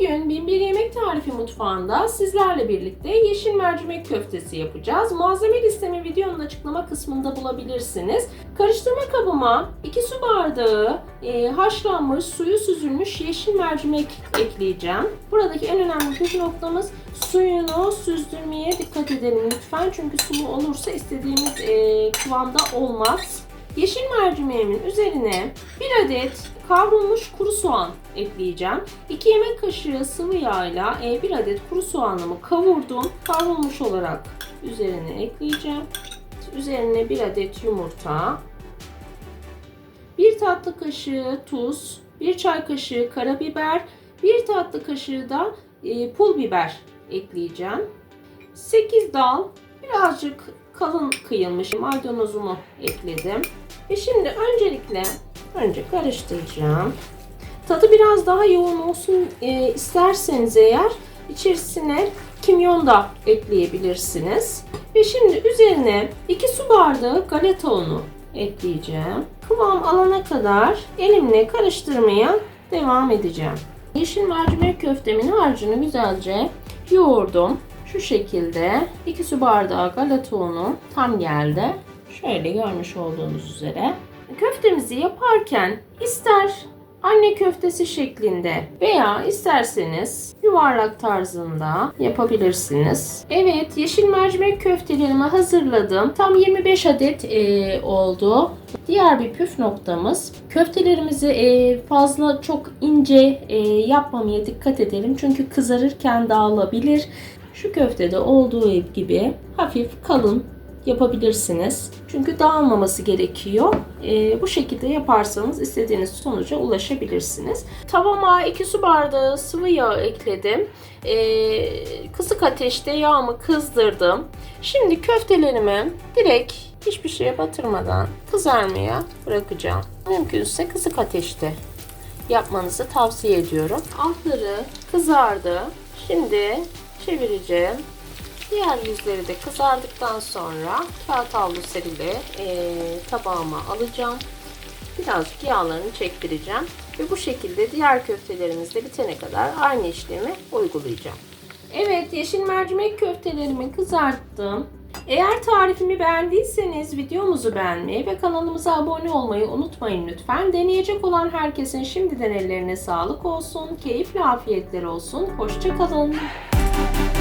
Bugün Binbir Yemek Tarifi Mutfağı'nda sizlerle birlikte yeşil mercimek köftesi yapacağız. Malzeme listemi videonun açıklama kısmında bulabilirsiniz. Karıştırma kabıma 2 su bardağı e, haşlanmış, suyu süzülmüş yeşil mercimek ekleyeceğim. Buradaki en önemli püf noktamız suyunu süzdürmeye dikkat edelim lütfen. Çünkü sulu olursa istediğimiz e, kıvamda olmaz. Yeşil mercimeğimin üzerine bir adet kavrulmuş kuru soğan ekleyeceğim. 2 yemek kaşığı sıvı yağla e, bir adet kuru soğanımı kavurdum. Kavrulmuş olarak üzerine ekleyeceğim. Üzerine bir adet yumurta, 1 tatlı kaşığı tuz, 1 çay kaşığı karabiber, 1 tatlı kaşığı da e, pul biber ekleyeceğim. 8 dal birazcık kalın kıyılmış maydanozumu ekledim. Ve şimdi öncelikle önce karıştıracağım. Tadı biraz daha yoğun olsun e, isterseniz eğer içerisine kimyon da ekleyebilirsiniz. Ve şimdi üzerine 2 su bardağı galeta unu ekleyeceğim. Kıvam alana kadar elimle karıştırmaya devam edeceğim. Yeşil mercimek köftemin harcını güzelce yoğurdum. Şu şekilde 2 su bardağı galeta unu tam geldi. Şöyle görmüş olduğunuz üzere. Köftemizi yaparken ister anne köftesi şeklinde veya isterseniz yuvarlak tarzında yapabilirsiniz. Evet yeşil mercimek köftelerimi hazırladım. Tam 25 adet e, oldu. Diğer bir püf noktamız köftelerimizi e, fazla çok ince e, yapmamaya dikkat edelim. Çünkü kızarırken dağılabilir. Şu köftede olduğu gibi hafif kalın yapabilirsiniz. Çünkü dağılmaması gerekiyor. Ee, bu şekilde yaparsanız istediğiniz sonuca ulaşabilirsiniz. Tavama 2 su bardağı sıvı yağ ekledim. Ee, kısık ateşte yağımı kızdırdım. Şimdi köftelerimi direkt hiçbir şeye batırmadan kızarmaya bırakacağım. Mümkünse kısık ateşte yapmanızı tavsiye ediyorum. Altları kızardı. Şimdi çevireceğim. Diğer yüzleri de kızardıktan sonra kağıt havlu seriyle e, tabağıma alacağım. Birazcık yağlarını çektireceğim. Ve bu şekilde diğer köftelerimiz de bitene kadar aynı işlemi uygulayacağım. Evet yeşil mercimek köftelerimi kızarttım. Eğer tarifimi beğendiyseniz videomuzu beğenmeyi ve kanalımıza abone olmayı unutmayın lütfen. Deneyecek olan herkesin şimdiden ellerine sağlık olsun, keyifli afiyetler olsun. Hoşçakalın. Thank you